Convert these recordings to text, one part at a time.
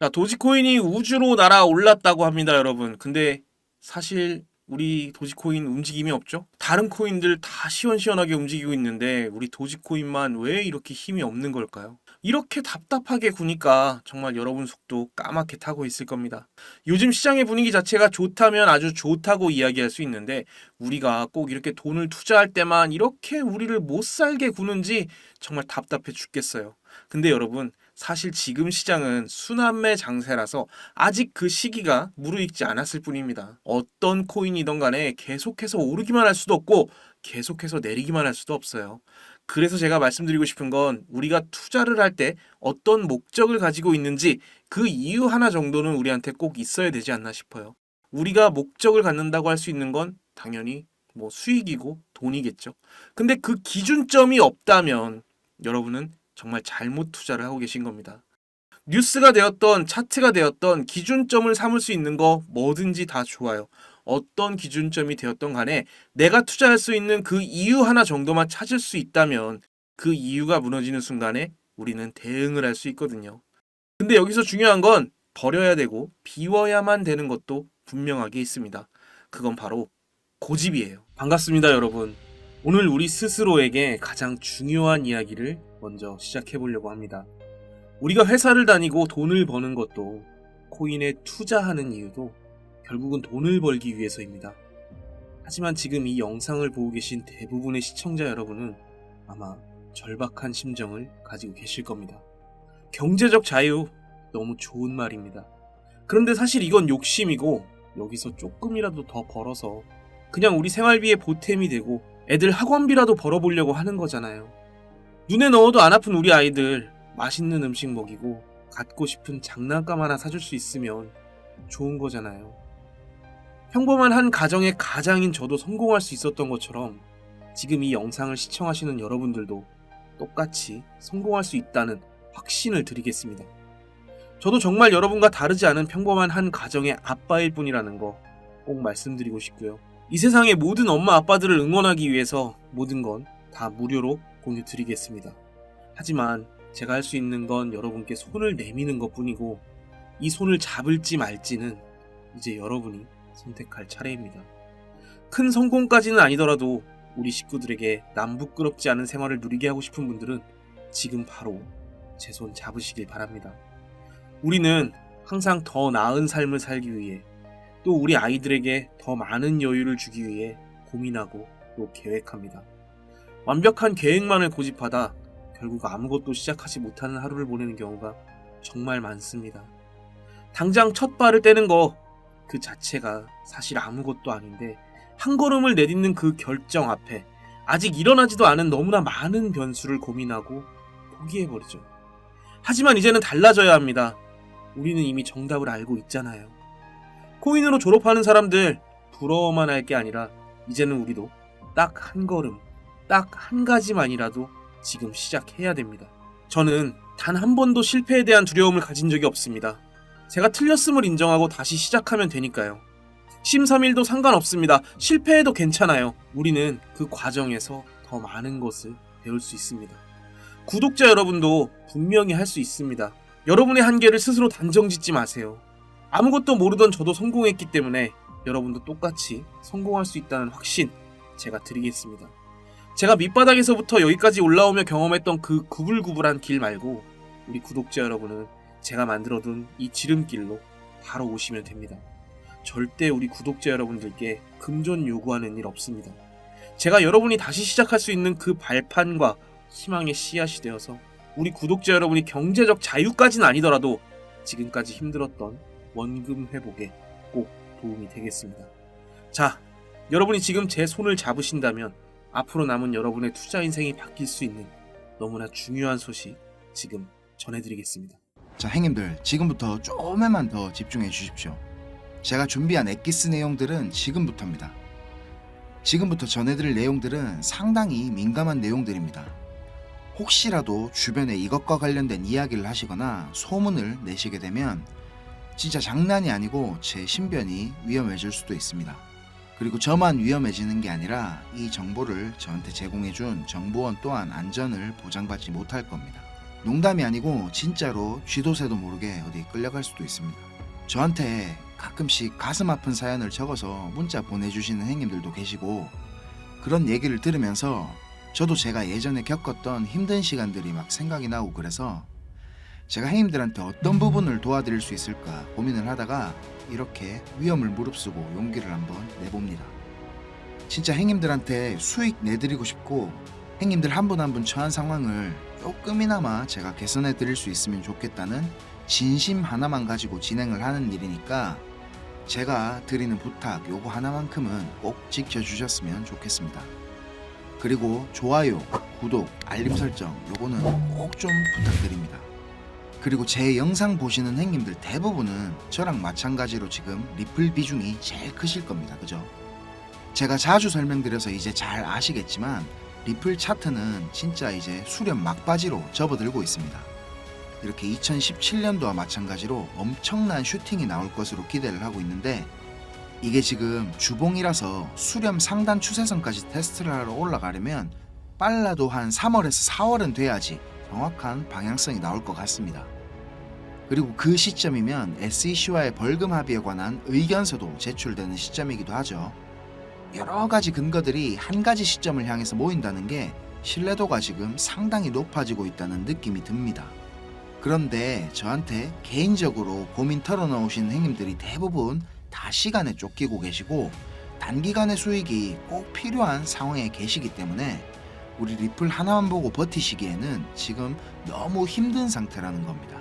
자, 도지코인이 우주로 날아올랐다고 합니다, 여러분. 근데 사실 우리 도지코인 움직임이 없죠? 다른 코인들 다 시원시원하게 움직이고 있는데 우리 도지코인만 왜 이렇게 힘이 없는 걸까요? 이렇게 답답하게 구니까 정말 여러분 속도 까맣게 타고 있을 겁니다. 요즘 시장의 분위기 자체가 좋다면 아주 좋다고 이야기할 수 있는데 우리가 꼭 이렇게 돈을 투자할 때만 이렇게 우리를 못 살게 구는지 정말 답답해 죽겠어요. 근데 여러분 사실 지금 시장은 순환매 장세라서 아직 그 시기가 무르익지 않았을 뿐입니다. 어떤 코인이든 간에 계속해서 오르기만 할 수도 없고 계속해서 내리기만 할 수도 없어요. 그래서 제가 말씀드리고 싶은 건 우리가 투자를 할 때 어떤 목적을 가지고 있는지 그 이유 하나 정도는 우리한테 꼭 있어야 되지 않나 싶어요. 우리가 목적을 갖는다고 할 수 있는 건 당연히 뭐 수익이고 돈이겠죠. 근데 그 기준점이 없다면 여러분은 정말 잘못 투자를 하고 계신 겁니다. 뉴스가 되었던 차트가 되었던 기준점을 삼을 수 있는 거 뭐든지 다 좋아요. 어떤 기준점이 되었던 간에 내가 투자할 수 있는 그 이유 하나 정도만 찾을 수 있다면 그 이유가 무너지는 순간에 우리는 대응을 할 수 있거든요. 근데 여기서 중요한 건 버려야 되고 비워야만 되는 것도 분명하게 있습니다. 그건 바로 고집이에요. 반갑습니다, 여러분. 오늘 우리 스스로에게 가장 중요한 이야기를 먼저 시작해 보려고 합니다. 우리가 회사를 다니고 돈을 버는 것도 코인에 투자하는 이유도 결국은 돈을 벌기 위해서입니다. 하지만 지금 이 영상을 보고 계신 대부분의 시청자 여러분은 아마 절박한 심정을 가지고 계실 겁니다. 경제적 자유 너무 좋은 말입니다. 그런데 사실 이건 욕심이고 여기서 조금이라도 더 벌어서 그냥 우리 생활비에 보탬이 되고 애들 학원비라도 벌어보려고 하는 거잖아요. 눈에 넣어도 안 아픈 우리 아이들 맛있는 음식 먹이고 갖고 싶은 장난감 하나 사줄 수 있으면 좋은 거잖아요. 평범한 한 가정의 가장인 저도 성공할 수 있었던 것처럼 지금 이 영상을 시청하시는 여러분들도 똑같이 성공할 수 있다는 확신을 드리겠습니다. 저도 정말 여러분과 다르지 않은 평범한 한 가정의 아빠일 뿐이라는 거 꼭 말씀드리고 싶고요. 이 세상의 모든 엄마 아빠들을 응원하기 위해서 모든 건 다 무료로 공유 드리겠습니다. 하지만 제가 할 수 있는 건 여러분께 손을 내미는 것 뿐이고 이 손을 잡을지 말지는 이제 여러분이 선택할 차례입니다. 큰 성공까지는 아니더라도 우리 식구들에게 남부끄럽지 않은 생활을 누리게 하고 싶은 분들은 지금 바로 제 손 잡으시길 바랍니다. 우리는 항상 더 나은 삶을 살기 위해 또 우리 아이들에게 더 많은 여유를 주기 위해 고민하고 또 계획합니다. 완벽한 계획만을 고집하다 결국 아무것도 시작하지 못하는 하루를 보내는 경우가 정말 많습니다. 당장 첫 발을 떼는 거 그 자체가 사실 아무것도 아닌데 한 걸음을 내딛는 그 결정 앞에 아직 일어나지도 않은 너무나 많은 변수를 고민하고 포기해버리죠. 하지만 이제는 달라져야 합니다. 우리는 이미 정답을 알고 있잖아요. 코인으로 졸업하는 사람들 부러워만 할 게 아니라 이제는 우리도 딱 한 걸음, 딱 한 가지만이라도 지금 시작해야 됩니다. 저는 단 한 번도 실패에 대한 두려움을 가진 적이 없습니다. 제가 틀렸음을 인정하고 다시 시작하면 되니까요. 심삼일도 상관없습니다. 실패해도 괜찮아요. 우리는 그 과정에서 더 많은 것을 배울 수 있습니다. 구독자 여러분도 분명히 할 수 있습니다. 여러분의 한계를 스스로 단정 짓지 마세요. 아무것도 모르던 저도 성공했기 때문에 여러분도 똑같이 성공할 수 있다는 확신 제가 드리겠습니다. 제가 밑바닥에서부터 여기까지 올라오며 경험했던 그 구불구불한 길 말고 우리 구독자 여러분은 제가 만들어둔 이 지름길로 바로 오시면 됩니다. 절대 우리 구독자 여러분들께 금전 요구하는 일 없습니다. 제가 여러분이 다시 시작할 수 있는 그 발판과 희망의 씨앗이 되어서 우리 구독자 여러분이 경제적 자유까지는 아니더라도 지금까지 힘들었던 원금 회복에 꼭 도움이 되겠습니다. 자, 여러분이 지금 제 손을 잡으신다면 앞으로 남은 여러분의 투자 인생이 바뀔 수 있는 너무나 중요한 소식 지금 전해드리겠습니다. 자, 행님들 지금부터 조금만 더 집중해 주십시오. 제가 준비한 엑기스 내용들은 지금부터입니다. 지금부터 전해드릴 내용들은 상당히 민감한 내용들입니다. 혹시라도 주변에 이것과 관련된 이야기를 하시거나 소문을 내시게 되면 진짜 장난이 아니고 제 신변이 위험해질 수도 있습니다. 그리고 저만 위험해지는 게 아니라 이 정보를 저한테 제공해준 정보원 또한 안전을 보장받지 못할 겁니다. 농담이 아니고 진짜로 쥐도새도 모르게 어디 끌려갈 수도 있습니다. 저한테 가끔씩 가슴 아픈 사연을 적어서 문자 보내주시는 행님들도 계시고 그런 얘기를 들으면서 저도 제가 예전에 겪었던 힘든 시간들이 막 생각이 나고 그래서 제가 행님들한테 어떤 부분을 도와드릴 수 있을까 고민을 하다가 이렇게 위험을 무릅쓰고 용기를 한번 내봅니다. 진짜 행님들한테 수익 내드리고 싶고 행님들 한 분 한 분 처한 상황을 조금이나마 제가 개선해 드릴 수 있으면 좋겠다는 진심 하나만 가지고 진행을 하는 일이니까 제가 드리는 부탁 요거 하나만큼은 꼭 지켜주셨으면 좋겠습니다. 그리고 좋아요, 구독, 알림 설정 요거는 꼭 좀 부탁드립니다. 그리고 제 영상 보시는 행님들 대부분은 저랑 마찬가지로 지금 리플 비중이 제일 크실 겁니다. 그죠? 제가 자주 설명드려서 이제 잘 아시겠지만 리플 차트는 진짜 이제 수렴 막바지로 접어들고 있습니다. 이렇게 2017년도와 마찬가지로 엄청난 슈팅이 나올 것으로 기대를 하고 있는데 이게 지금 주봉이라서 수렴 상단 추세선까지 테스트를 하러 올라가려면 빨라도 한 3월에서 4월은 돼야지 정확한 방향성이 나올 것 같습니다. 그리고 그 시점이면 SEC와의 벌금 합의에 관한 의견서도 제출되는 시점이기도 하죠. 여러 가지 근거들이 한 가지 시점을 향해서 모인다는 게 신뢰도가 지금 상당히 높아지고 있다는 느낌이 듭니다. 그런데 저한테 개인적으로 고민 털어놓으신 행님들이 대부분 다 시간에 쫓기고 계시고 단기간의 수익이 꼭 필요한 상황에 계시기 때문에 우리 리플 하나만 보고 버티시기에는 지금 너무 힘든 상태라는 겁니다.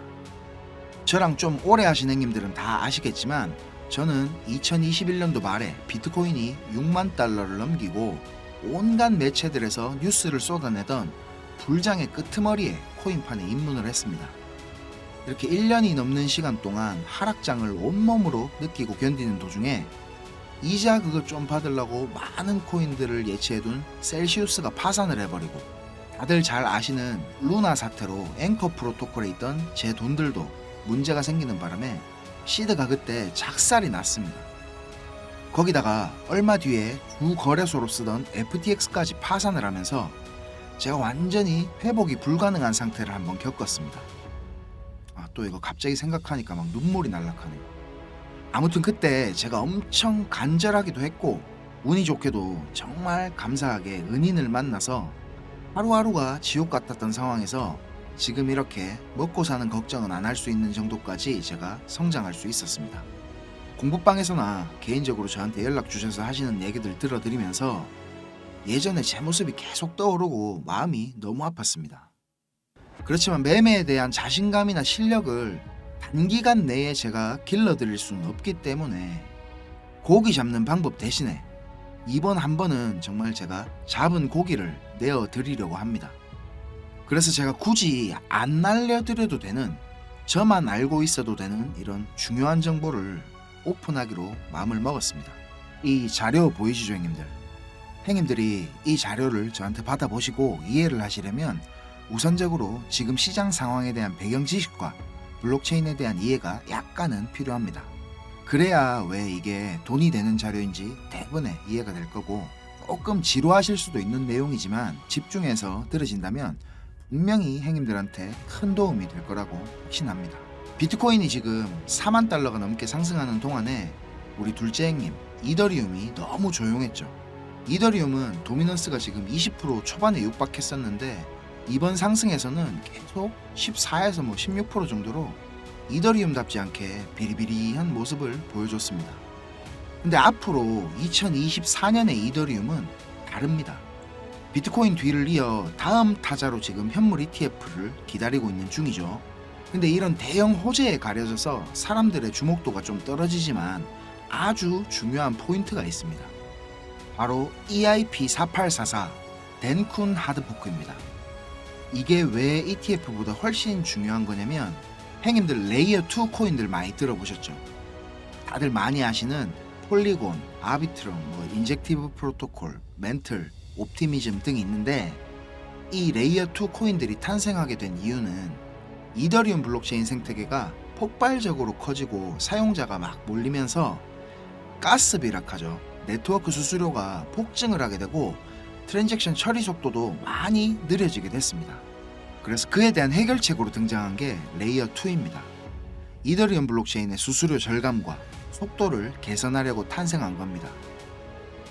저랑 좀 오래 하신 행님들은 다 아시겠지만 저는 2021년도 말에 비트코인이 6만 달러를 넘기고 온갖 매체들에서 뉴스를 쏟아내던 불장의 끄트머리에 코인판에 입문을 했습니다. 이렇게 1년이 넘는 시간 동안 하락장을 온몸으로 느끼고 견디는 도중에 이자 그거 좀 받으려고 많은 코인들을 예치해둔 셀시우스가 파산을 해버리고 다들 잘 아시는 루나 사태로 앵커 프로토콜에 있던 제 돈들도 문제가 생기는 바람에 시드가 그때 작살이 났습니다. 거기다가 얼마 뒤에 주 거래소로 쓰던 FTX까지 파산을 하면서 제가 완전히 회복이 불가능한 상태를 한번 겪었습니다. 아, 또 이거 갑자기 생각하니까 막 눈물이 날락하네요. 아무튼 그때 제가 엄청 간절하기도 했고 운이 좋게도 정말 감사하게 은인을 만나서 하루하루가 지옥 같았던 상황에서 지금 이렇게 먹고 사는 걱정은 안 할 수 있는 정도까지 제가 성장할 수 있었습니다. 공부방에서나 개인적으로 저한테 연락 주셔서 하시는 얘기들 들어드리면서 예전에 제 모습이 계속 떠오르고 마음이 너무 아팠습니다. 그렇지만 매매에 대한 자신감이나 실력을 단기간 내에 제가 길러드릴 수는 없기 때문에 고기 잡는 방법 대신에 이번 한 번은 정말 제가 잡은 고기를 내어 드리려고 합니다. 그래서 제가 굳이 안 날려드려도 되는 저만 알고 있어도 되는 이런 중요한 정보를 오픈하기로 마음을 먹었습니다. 이 자료 보이시죠, 형님들? 형님들이 이 자료를 저한테 받아보시고 이해를 하시려면 우선적으로 지금 시장 상황에 대한 배경 지식과 블록체인에 대한 이해가 약간은 필요합니다. 그래야 왜 이게 돈이 되는 자료인지 대부분의 이해가 될 거고 조금 지루하실 수도 있는 내용이지만 집중해서 들으신다면 분명히 행님들한테 큰 도움이 될 거라고 확신합니다. 비트코인이 지금 4만 달러가 넘게 상승하는 동안에 우리 둘째 행님 이더리움이 너무 조용했죠. 이더리움은 도미넌스가 지금 20% 초반에 육박했었는데 이번 상승에서는 계속 14에서 뭐 16% 정도로 이더리움답지 않게 비리비리한 모습을 보여줬습니다. 근데 앞으로 2024년의 이더리움은 다릅니다. 비트코인 뒤를 이어 다음 타자로 지금 현물 ETF를 기다리고 있는 중이죠. 근데 이런 대형 호재에 가려져서 사람들의 주목도가 좀 떨어지지만 아주 중요한 포인트가 있습니다. 바로 E EIP4844 덴쿤 하드포크입니다. 이게 왜 ETF보다 훨씬 중요한 거냐면 행님들 레이어 2 코인들 많이 들어보셨죠? 다들 많이 아시는 폴리곤, 아비트럼, 뭐 인젝티브 프로토콜, 멘틀, 옵티미즘 등이 있는데 이 레이어 2 코인들이 탄생하게 된 이유는 이더리움 블록체인 생태계가 폭발적으로 커지고 사용자가 막 몰리면서 가스 비락하죠. 네트워크 수수료가 폭증을 하게 되고 트랜잭션 처리 속도도 많이 느려지게 됐습니다. 그래서 그에 대한 해결책으로 등장한 게 레이어 2입니다. 이더리움 블록체인의 수수료 절감과 속도를 개선하려고 탄생한 겁니다.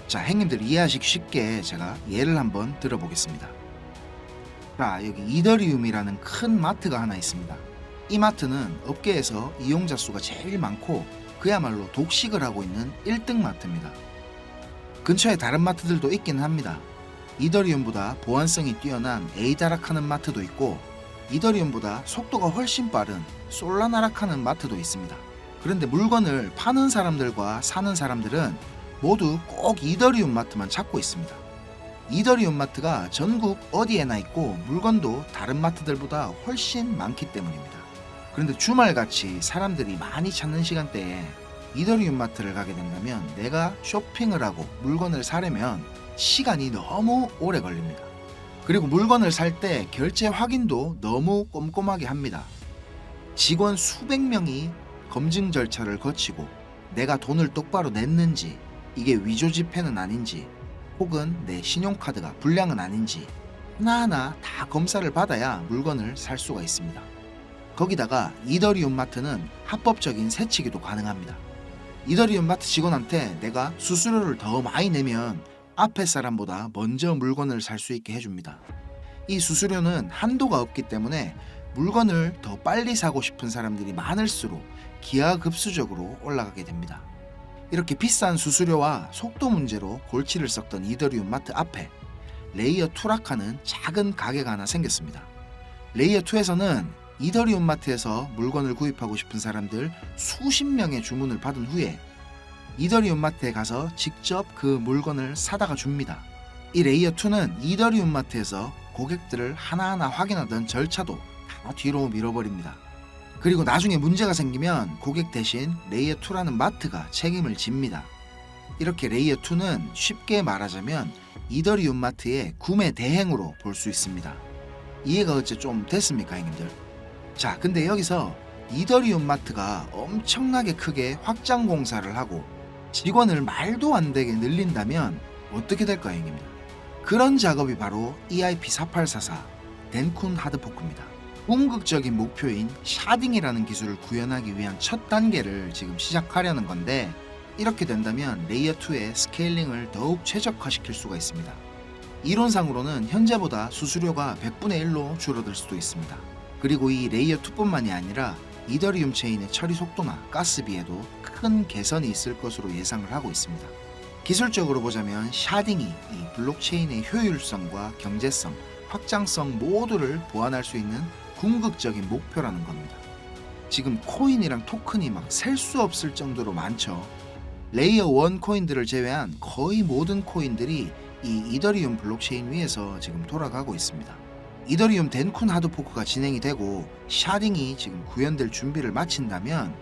자, 행님들 이해하시기 쉽게 제가 예를 한번 들어보겠습니다. 자, 여기 이더리움이라는 큰 마트가 하나 있습니다. 이 마트는 업계에서 이용자 수가 제일 많고 그야말로 독식을 하고 있는 1등 마트입니다. 근처에 다른 마트들도 있긴 합니다. 이더리움보다 보안성이 뛰어난 에이다락하는 마트도 있고 이더리움보다 속도가 훨씬 빠른 솔라나락하는 마트도 있습니다. 그런데 물건을 파는 사람들과 사는 사람들은 모두 꼭 이더리움 마트만 찾고 있습니다. 이더리움 마트가 전국 어디에나 있고 물건도 다른 마트들보다 훨씬 많기 때문입니다. 그런데 주말같이 사람들이 많이 찾는 시간대에 이더리움 마트를 가게 된다면 내가 쇼핑을 하고 물건을 사려면 시간이 너무 오래 걸립니다. 그리고 물건을 살 때 결제 확인도 너무 꼼꼼하게 합니다. 직원 수백 명이 검증 절차를 거치고 내가 돈을 똑바로 냈는지 이게 위조 지폐는 아닌지 혹은 내 신용카드가 불량은 아닌지 하나하나 다 검사를 받아야 물건을 살 수가 있습니다. 거기다가 이더리움 마트는 합법적인 세치기도 가능합니다. 이더리움 마트 직원한테 내가 수수료를 더 많이 내면 앞에 사람보다 먼저 물건을 살 수 있게 해줍니다. 이 수수료는 한도가 없기 때문에 물건을 더 빨리 사고 싶은 사람들이 많을수록 기하급수적으로 올라가게 됩니다. 이렇게 비싼 수수료와 속도 문제로 골치를 썩던 이더리움 마트 앞에 레이어 투라카는 작은 가게가 하나 생겼습니다. 레이어 2에서는 이더리움 마트에서 물건을 구입하고 싶은 사람들 수십 명의 주문을 받은 후에 이더리움 마트에 가서 직접 그 물건을 사다가 줍니다. 이 레이어 2는 이더리움 마트에서 고객들을 하나하나 확인하던 절차도 다 뒤로 밀어버립니다. 그리고 나중에 문제가 생기면 고객 대신 레이어 2라는 마트가 책임을 집니다. 이렇게 레이어 2는 쉽게 말하자면 이더리움 마트의 구매 대행으로 볼 수 있습니다. 이해가 어째 좀 됐습니까, 형님들? 자, 근데 여기서 이더리움 마트가 엄청나게 크게 확장 공사를 하고 직원을 말도 안 되게 늘린다면 어떻게 될까요, 형님들? 그런 작업이 바로 E EIP4844 덴쿤 하드포크입니다. 궁극적인 목표인 샤딩이라는 기술을 구현하기 위한 첫 단계를 지금 시작하려는 건데 이렇게 된다면 레이어 2의 스케일링을 더욱 최적화시킬 수가 있습니다. 이론상으로는 현재보다 수수료가 100분의 1로 줄어들 수도 있습니다. 그리고 이 레이어 2뿐만이 아니라 이더리움 체인의 처리 속도나 가스비에도 큰 개선이 있을 것으로 예상을 하고 있습니다. 기술적으로 보자면 샤딩이 이 블록체인의 효율성과 경제성, 확장성 모두를 보완할 수 있는 궁극적인 목표라는 겁니다. 지금 코인이랑 토큰이 막 셀 수 없을 정도로 많죠. 레이어 1 코인들을 제외한 거의 모든 코인들이 이 이더리움 블록체인 위에서 지금 돌아가고 있습니다. 이더리움 덴쿤 하드포크가 진행이 되고 샤딩이 지금 구현될 준비를 마친다면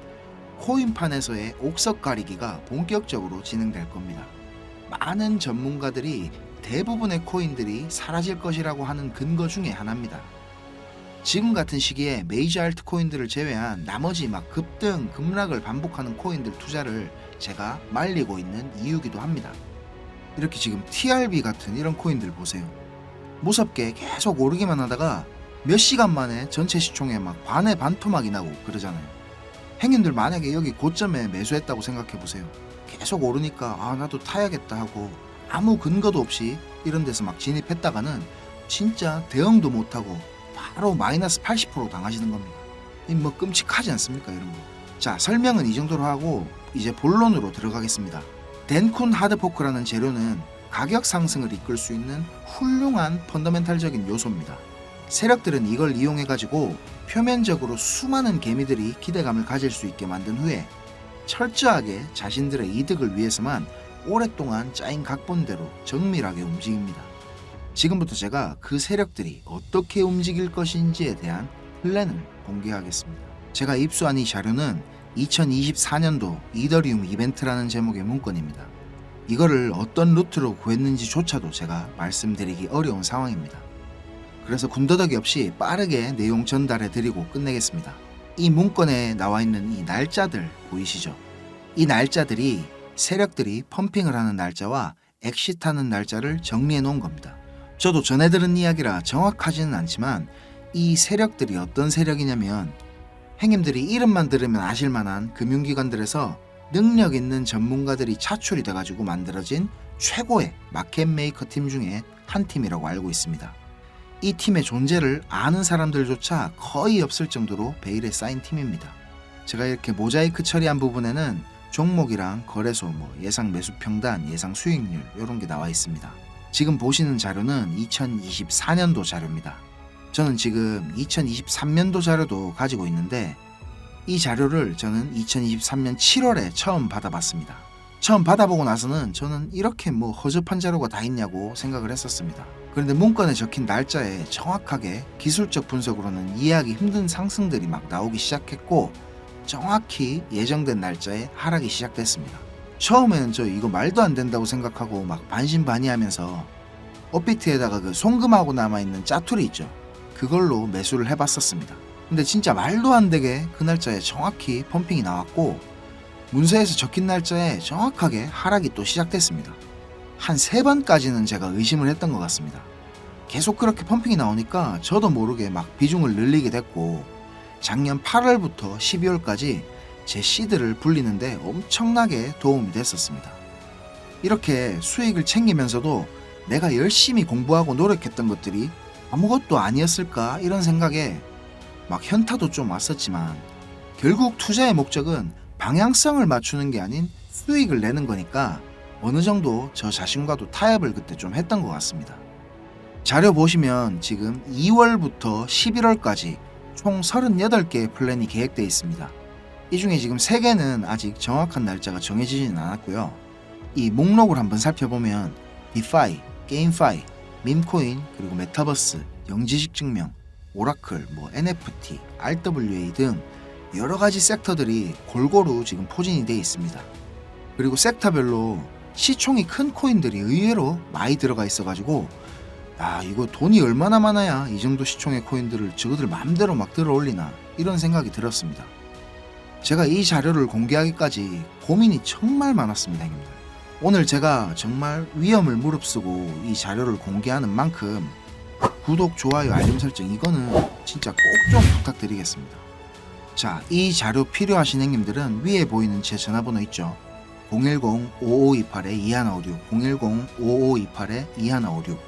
코인판에서의 옥석 가리기가 본격적으로 진행될 겁니다. 많은 전문가들이 대부분의 코인들이 사라질 것이라고 하는 근거 중에 하나입니다. 지금 같은 시기에 메이저 알트 코인들을 제외한 나머지 막 급등, 급락을 반복하는 코인들 투자를 제가 말리고 있는 이유기도 합니다. 이렇게 지금 TRB 같은 이런 코인들 보세요. 무섭게 계속 오르기만 하다가 몇 시간 만에 전체 시총에 막 반의 반토막이 나고 그러잖아요. 행님들 만약에 여기 고점에 매수했다고 생각해 보세요. 계속 오르니까 아 나도 타야겠다 하고 아무 근거도 없이 이런 데서 막 진입했다가는 진짜 대응도 못하고 바로 마이너스 80% 당하시는 겁니다. 이뭐 끔찍하지 않습니까 이런 거. 자 설명은 이 정도로 하고 이제 본론으로 들어가겠습니다. 덴쿤 하드포크라는 재료는 가격 상승을 이끌 수 있는 훌륭한 펀더멘탈적인 요소입니다. 세력들은 이걸 이용해 가지고 표면적으로 수많은 개미들이 기대감을 가질 수 있게 만든 후에 철저하게 자신들의 이득을 위해서만 오랫동안 짜인 각본대로 정밀하게 움직입니다. 지금부터 제가 그 세력들이 어떻게 움직일 것인지에 대한 플랜을 공개하겠습니다. 제가 입수한 이 자료는 2024년도 이더리움 이벤트라는 제목의 문건입니다. 이거를 어떤 루트로 구했는지조차도 제가 말씀드리기 어려운 상황입니다. 그래서 군더더기 없이 빠르게 내용 전달해 드리고 끝내겠습니다. 이 문건에 나와 있는 이 날짜들 보이시죠? 이 날짜들이 세력들이 펌핑을 하는 날짜와 엑시트하는 날짜를 정리해 놓은 겁니다. 저도 전해 들은 이야기라 정확하지는 않지만 이 세력들이 어떤 세력이냐면 행님들이 이름만 들으면 아실 만한 금융기관들에서 능력 있는 전문가들이 차출이 돼가지고 만들어진 최고의 마켓 메이커 팀 중에 한 팀이라고 알고 있습니다. 이 팀의 존재를 아는 사람들조차 거의 없을 정도로 베일에 쌓인 팀입니다. 제가 이렇게 모자이크 처리한 부분에는 종목이랑 거래소, 뭐 예상 매수 평단, 예상 수익률 이런 게 나와 있습니다. 지금 보시는 자료는 2024년도 자료입니다. 저는 지금 2023년도 자료도 가지고 있는데 이 자료를 저는 2023년 7월에 처음 받아봤습니다. 처음 받아보고 나서는 저는 이렇게 뭐 허접한 자료가 다 있냐고 생각을 했었습니다. 그런데 문건에 적힌 날짜에 정확하게 기술적 분석으로는 이해하기 힘든 상승들이 막 나오기 시작했고 정확히 예정된 날짜에 하락이 시작됐습니다. 처음에는 저 이거 말도 안 된다고 생각하고 막 반신반의하면서 업비트에다가 그 송금하고 남아있는 짜투리 있죠. 그걸로 매수를 해봤었습니다. 근데 진짜 말도 안 되게 그 날짜에 정확히 펌핑이 나왔고 문서에서 적힌 날짜에 정확하게 하락이 또 시작됐습니다. 한 세 번까지는 제가 의심을 했던 것 같습니다. 계속 그렇게 펌핑이 나오니까 저도 모르게 막 비중을 늘리게 됐고 작년 8월부터 12월까지 제 시드를 불리는데 엄청나게 도움이 됐었습니다. 이렇게 수익을 챙기면서도 내가 열심히 공부하고 노력했던 것들이 아무것도 아니었을까 이런 생각에 막 현타도 좀 왔었지만 결국 투자의 목적은 방향성을 맞추는 게 아닌 수익을 내는 거니까 어느 정도 저 자신과도 타협을 그때 좀 했던 것 같습니다. 자료 보시면 지금 2월부터 11월까지 총 38개의 플랜이 계획되어 있습니다. 이 중에 지금 3개는 아직 정확한 날짜가 정해지지는 않았고요. 이 목록을 한번 살펴보면 디파이, 게임파이, 밈코인, 그리고 메타버스, 영지식 증명, 오라클, 뭐 NFT, RWA 등 여러 가지 섹터들이 골고루 지금 포진이 되어 있습니다. 그리고 섹터별로 시총이 큰 코인들이 의외로 많이 들어가 있어가지고 아 이거 돈이 얼마나 많아야 이 정도 시총의 코인들을 저거들 마음대로 막 들어 올리나 이런 생각이 들었습니다. 제가 이 자료를 공개하기까지 고민이 정말 많았습니다, 형님들. 오늘 제가 정말 위험을 무릅쓰고 이 자료를 공개하는 만큼 구독, 좋아요, 알림 설정 이거는 진짜 꼭 좀 부탁드리겠습니다. 자, 이 자료 필요하신 형님들은 위에 보이는 제 전화번호 있죠. 010-5528-2156, 010-5528-2156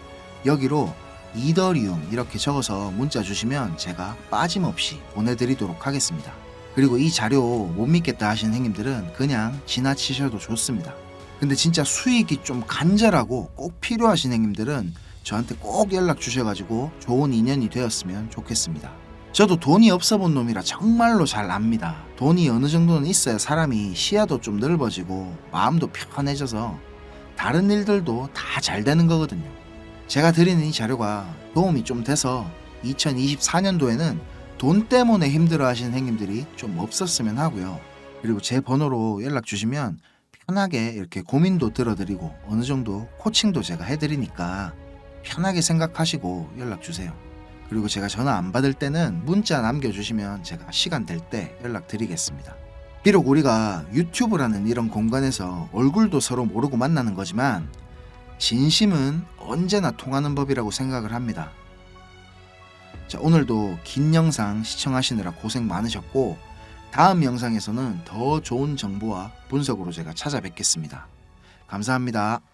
여기로 이더리움 이렇게 적어서 문자 주시면 제가 빠짐없이 보내드리도록 하겠습니다. 그리고 이 자료 못 믿겠다 하시는 형님들은 그냥 지나치셔도 좋습니다. 근데 진짜 수익이 좀 간절하고 꼭 필요하신 형님들은 저한테 꼭 연락 주셔가지고 좋은 인연이 되었으면 좋겠습니다. 저도 돈이 없어 본 놈이라 정말로 잘 압니다. 돈이 어느 정도는 있어야 사람이 시야도 좀 넓어지고 마음도 편해져서 다른 일들도 다 잘 되는 거거든요. 제가 드리는 이 자료가 도움이 좀 돼서 2024년도에는 돈 때문에 힘들어 하시는 행님들이 좀 없었으면 하고요. 그리고 제 번호로 연락 주시면 편하게 이렇게 고민도 들어드리고 어느 정도 코칭도 제가 해드리니까 편하게 생각하시고 연락 주세요. 그리고 제가 전화 안 받을 때는 문자 남겨주시면 제가 시간 될 때 연락드리겠습니다. 비록 우리가 유튜브라는 이런 공간에서 얼굴도 서로 모르고 만나는 거지만 진심은 언제나 통하는 법이라고 생각을 합니다. 자, 오늘도 긴 영상 시청하시느라 고생 많으셨고 다음 영상에서는 더 좋은 정보와 분석으로 제가 찾아뵙겠습니다. 감사합니다.